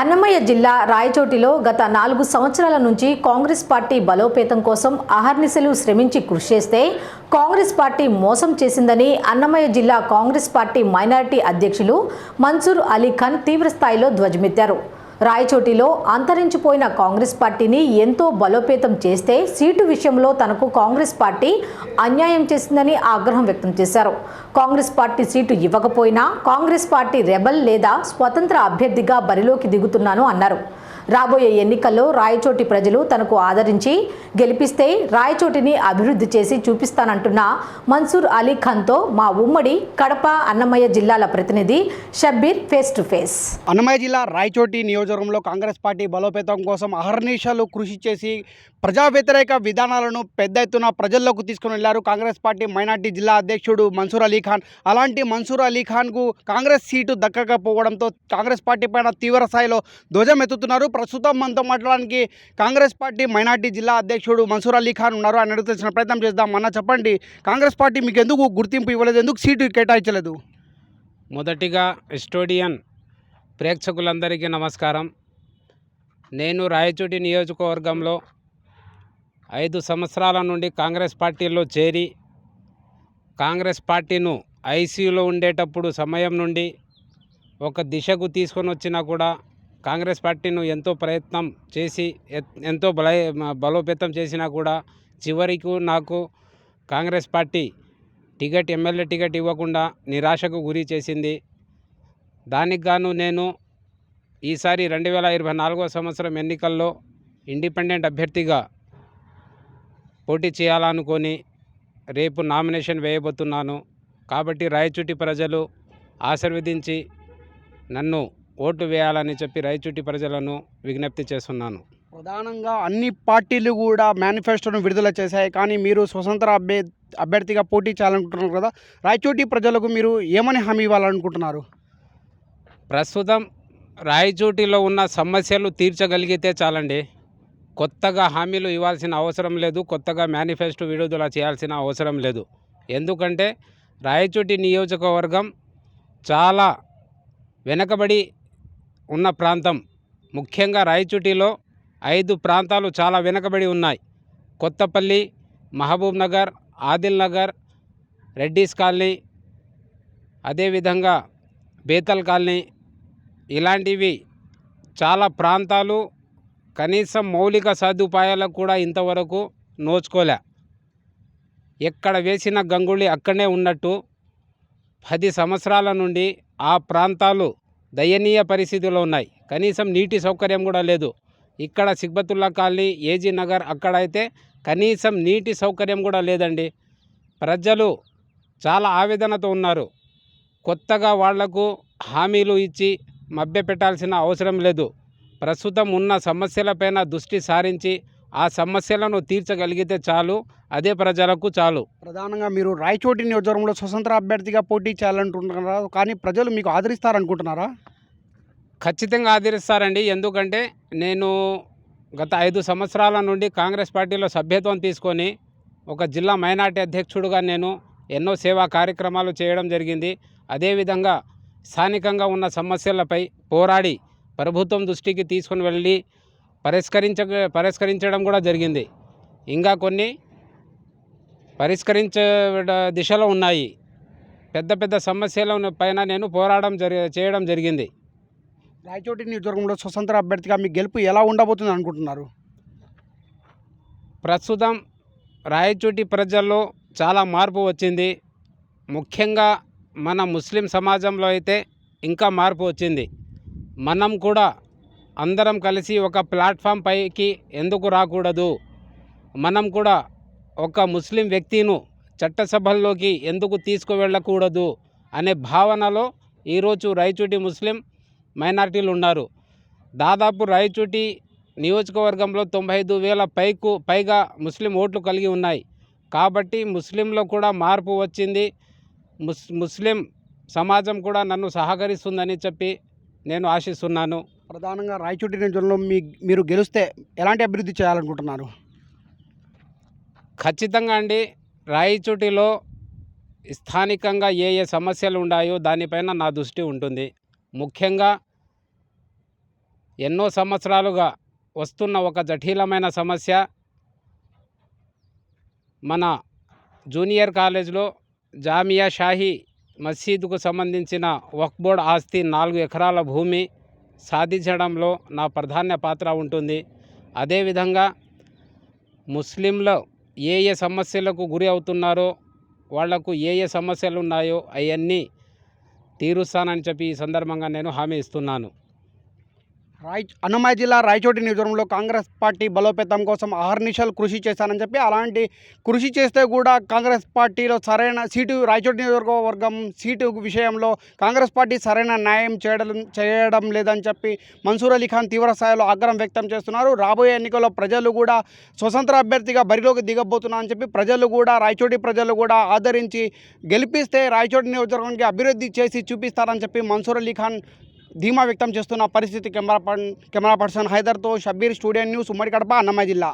అన్నమయ్య జిల్లా రాయచోటిలో గత నాలుగు సంవత్సరాల నుంచి కాంగ్రెస్ పార్టీ బలోపేతం కోసం అహర్నిశలు శ్రమించి కృషి చేస్తే కాంగ్రెస్ పార్టీ మోసం చేసిందని అన్నమయ్య జిల్లా కాంగ్రెస్ పార్టీ మైనారిటీ అధ్యక్షులు మన్సూర్ అలీ ఖాన్ తీవ్రస్థాయిలో ధ్వజమెత్తారు. రాయచోటిలో అంతరించిపోయిన కాంగ్రెస్ పార్టీని ఎంతో బలోపేతం చేస్తే సీటు విషయంలో తనకు కాంగ్రెస్ పార్టీ అన్యాయం చేసిందని ఆగ్రహం వ్యక్తం చేశారు. కాంగ్రెస్ పార్టీ సీటు ఇవ్వకపోయినా కాంగ్రెస్ పార్టీ రెబల్ లేదా స్వతంత్ర అభ్యర్థిగా బరిలోకి దిగుతున్నాను అన్నారు. రాబోయే ఎన్నికల్లో రాయచోటి ప్రజలు తనకు ఆదరించి గెలిపిస్తే రాయచోటిని అభివృద్ధి చేసి చూపిస్తానంటున్న మన్సూర్ అలీ ఖాన్తో మా ఉమ్మడి కడప అన్నమయ్య జిల్లాల ప్రతినిధి Shabbir face to face. Annamayya జిల్లా రాయచోటి నియోజకవర్గంలో కాంగ్రెస్ పార్టీ బలోపేతం కోసం అహర్నిశలు కృషి చేసి ప్రజా వ్యతిరేక విధానాలను పెద్ద ఎత్తున ప్రజల్లోకి తీసుకుని వెళ్ళారు కాంగ్రెస్ పార్టీ మైనార్టీ జిల్లా అధ్యక్షుడు మన్సూర్ అలీ ఖాన్. అలాంటి మన్సూర్ అలీ ఖాన్కు కాంగ్రెస్ సీటు దక్కకపోవడంతో కాంగ్రెస్ పార్టీ పైన తీవ్ర స్థాయిలో ధ్వజం ఎత్తుతున్నారు ప్రస్తుతం మనతో మాట్లాడడానికి కాంగ్రెస్ పార్టీ మైనార్టీ జిల్లా అధ్యక్షుడు మన్సూర్ అలీ ఖాన్ ఉన్నారు. ఆయన తెలిసిన ప్రయత్నం చేద్దాం. అన్న చెప్పండి కాంగ్రెస్ పార్టీ మీకు ఎందుకు గుర్తింపు ఇవ్వలేదు? ఎందుకు సీటు కేటాయించలేదు? మొదటిగా ఎస్టోడియన్ ప్రేక్షకులందరికీ నమస్కారం. నేను రాయచోటి నియోజకవర్గంలో ఐదు సంవత్సరాల నుండి కాంగ్రెస్ పార్టీలో చేరి కాంగ్రెస్ పార్టీను ఐసీయూలో ఉండేటప్పుడు సమయం నుండి ఒక దిశకు తీసుకొని వచ్చినా కూడా కాంగ్రెస్ పార్టీను ఎంతో ప్రయత్నం చేసి ఎంతో బల బలోపేతం చేసినా కూడా చివరికి నాకు Congress party ticket MLA ticket ఇవ్వకుండా నిరాశకు గురి చేసింది. దానికి గాను నేను ఈసారి రెండు వేల ఇరవై నాలుగో సంవత్సరం ఎన్నికల్లో ఇండిపెండెంట్ అభ్యర్థిగా పోటీ చేయాలనుకొని రేపు నామినేషన్ వేయబోతున్నాను. కాబట్టి రాయచూటి ప్రజలు ఆశీర్వదించి నన్ను ఓటు వేయాలని చెప్పి రాయచూటి ప్రజలను విజ్ఞప్తి చేస్తున్నాను. ప్రధానంగా అన్ని పార్టీలు కూడా మేనిఫెస్టోను విడుదల చేశాయి. కానీ మీరు స్వతంత్ర అభ్య అభ్యర్థిగా పోటీ చేయాలనుకుంటున్నారు కదా రాయచోటి ప్రజలకు మీరు ఏమని హామీ ఇవ్వాలనుకుంటున్నారు? ప్రస్తుతం రాయచోటిలో ఉన్న సమస్యలు తీర్చగలిగితే చాలండి. కొత్తగా హామీలు ఇవ్వాల్సిన అవసరం లేదు. కొత్తగా మేనిఫెస్టో విడుదల చేయాల్సిన అవసరం లేదు. ఎందుకంటే రాయచోటి నియోజకవర్గం చాలా వెనకబడి ఉన్న ప్రాంతం. ముఖ్యంగా రాయచూటిలో ఐదు ప్రాంతాలు చాలా వెనకబడి ఉన్నాయి. కొత్తపల్లి మహబూబ్ నగర్ ఆదిల్ నగర్ రెడ్డిస్ కాలనీ అదేవిధంగా బేతల్ కాలనీ. ఇలాంటివి చాలా ప్రాంతాలు కనీసం మౌలిక సదుపాయాలకు కూడా ఇంతవరకు నోచుకోలే. ఎక్కడ వేసిన గంగుళి అక్కడనే ఉన్నట్టు పది సంవత్సరాల నుండి ఆ ప్రాంతాలు దయనీయ పరిస్థితులు ఉన్నాయి. కనీసం నీటి సౌకర్యం కూడా లేదు. ఇక్కడ సిగ్బతుల్లా కాలనీ ఏజీ నగర్ అక్కడైతే కనీసం నీటి సౌకర్యం కూడా లేదండి. ప్రజలు చాలా ఆవేదనతో ఉన్నారు. కొత్తగా వాళ్ళకు హామీలు ఇచ్చి మభ్యపెట్టాల్సిన అవసరం లేదు. ప్రస్తుతం ఉన్న సమస్యలపైన దృష్టి సారించి ఆ సమస్యలను తీర్చగలిగితే చాలు అదే ప్రజలకు చాలు. ప్రధానంగా మీరు రాయచోటి నియోజకవర్గంలో స్వతంత్ర అభ్యర్థిగా పోటీ చేయాలనుకుంటున్నారా కానీ ప్రజలు మీకు ఆదరిస్తారనుకుంటున్నారా? ఖచ్చితంగా ఆదరిస్తారండి. ఎందుకంటే నేను గత ఐదు సంవత్సరాల నుండి కాంగ్రెస్ పార్టీలో సభ్యత్వం తీసుకొని ఒక జిల్లా మైనార్టీ అధ్యక్షుడిగా నేను ఎన్నో సేవా కార్యక్రమాలు చేయడం జరిగింది. అదేవిధంగా స్థానికంగా ఉన్న సమస్యలపై పోరాడి ప్రభుత్వం దృష్టికి తీసుకుని వెళ్ళి పరిష్కరించ పరిష్కరించడం కూడా జరిగింది. ఇంకా కొన్ని పరిష్కరించే దిశలో ఉన్నాయి. పెద్ద పెద్ద సమస్యల పైన నేను పోరాటం జరి చేయడం జరిగింది. రాయచోటి నియోజకవర్గంలో స్వతంత్ర అభ్యర్థిగా మీ గెలుపు ఎలా ఉండబోతుంది అనుకుంటున్నారు? ప్రస్తుతం రాయచోటి ప్రజల్లో చాలా మార్పు వచ్చింది. ముఖ్యంగా మన ముస్లిం సమాజంలో అయితే ఇంకా మార్పు వచ్చింది. మనం కూడా అందరం కలిసి ఒక ప్లాట్ఫామ్ పైకి ఎందుకు రాకూడదు? మనం కూడా ఒక ముస్లిం వ్యక్తిను చట్టసభల్లోకి ఎందుకు తీసుకువెళ్ళకూడదు? అనే భావనలో ఈరోజు రాయచూటి ముస్లిం మైనార్టీలు ఉన్నారు. దాదాపు రాయచూటి నియోజకవర్గంలో తొంభై ఐదు వేల పైకు పైగా ముస్లిం ఓట్లు కలిగి ఉన్నాయి. కాబట్టి ముస్లింలో కూడా మార్పు వచ్చింది. ముస్ ముస్లిం సమాజం కూడా నన్ను సహకరిస్తుందని చెప్పి నేను ఆశిస్తున్నాను. ప్రధానంగా రాయచోటి నియోజకవర్గంలో మీ మీరు గెలిస్తే ఎలాంటి అభివృద్ధి చేయాలనుకుంటున్నారు? ఖచ్చితంగా అండి. రాయచోటిలో స్థానికంగా ఏ ఏ సమస్యలు ఉన్నాయో దానిపైన నా దృష్టి ఉంటుంది. ముఖ్యంగా ఎన్నో సంవత్సరాలుగా వస్తున్న ఒక జఠీలమైన సమస్య మన జూనియర్ కాలేజ్లో జామియా షాహీ మసీదుకు సంబంధించిన వక్ఫ్ బోర్డ్ ఆస్తి నాలుగు ఎకరాల భూమి. సాధించడంలో నా ప్రధాన పాత్ర ఉంటుంది. అదేవిధంగా ముస్లింలు ఏ ఏ సమస్యలకు గురి అవుతున్నారో వాళ్ళకు ఏ ఏ సమస్యలు ఉన్నాయో అవన్నీ తీరుస్తానని చెప్పి ఈ సందర్భంగా నేను హామీ ఇస్తున్నాను. రాయ్ అన్నమయ్య జిల్లా రాయచోటి నియోజకవర్గంలో కాంగ్రెస్ పార్టీ బలోపేతం కోసం అహర్నిశలు కృషి చేశానని చెప్పి అలాంటి కృషి చేస్తే కూడా కాంగ్రెస్ పార్టీలో సరైన సీటు రాయచోటి నియోజకవర్గం సీటు విషయంలో కాంగ్రెస్ పార్టీ సరైన న్యాయం చేయడం చేయడం లేదని చెప్పి మన్సూర్ అలీఖాన్ తీవ్రస్థాయిలో తీవ్ర స్థాయిలో ఆగ్రహం వ్యక్తం చేస్తున్నారు. రాబోయే ఎన్నికల్లో ప్రజలు కూడా స్వతంత్ర అభ్యర్థిగా బరిలోకి దిగబోతున్నారని చెప్పి ప్రజలు కూడా రాయచోటి ప్రజలు కూడా ఆదరించి గెలిపిస్తే రాయచోటి నియోజకవర్గానికి అభివృద్ధి చేసి చూపిస్తారని చెప్పి మన్సూర్ అలీఖాన్ ధీమా వ్యక్తం చేస్తున్న పరిస్థితి కెమెరా కెమెరా పర్సన్ హైదర్తో షబ్బీర్ స్టూడియో న్యూస్ ఉమ్మడి కడప అన్నమయ్య జిల్లా.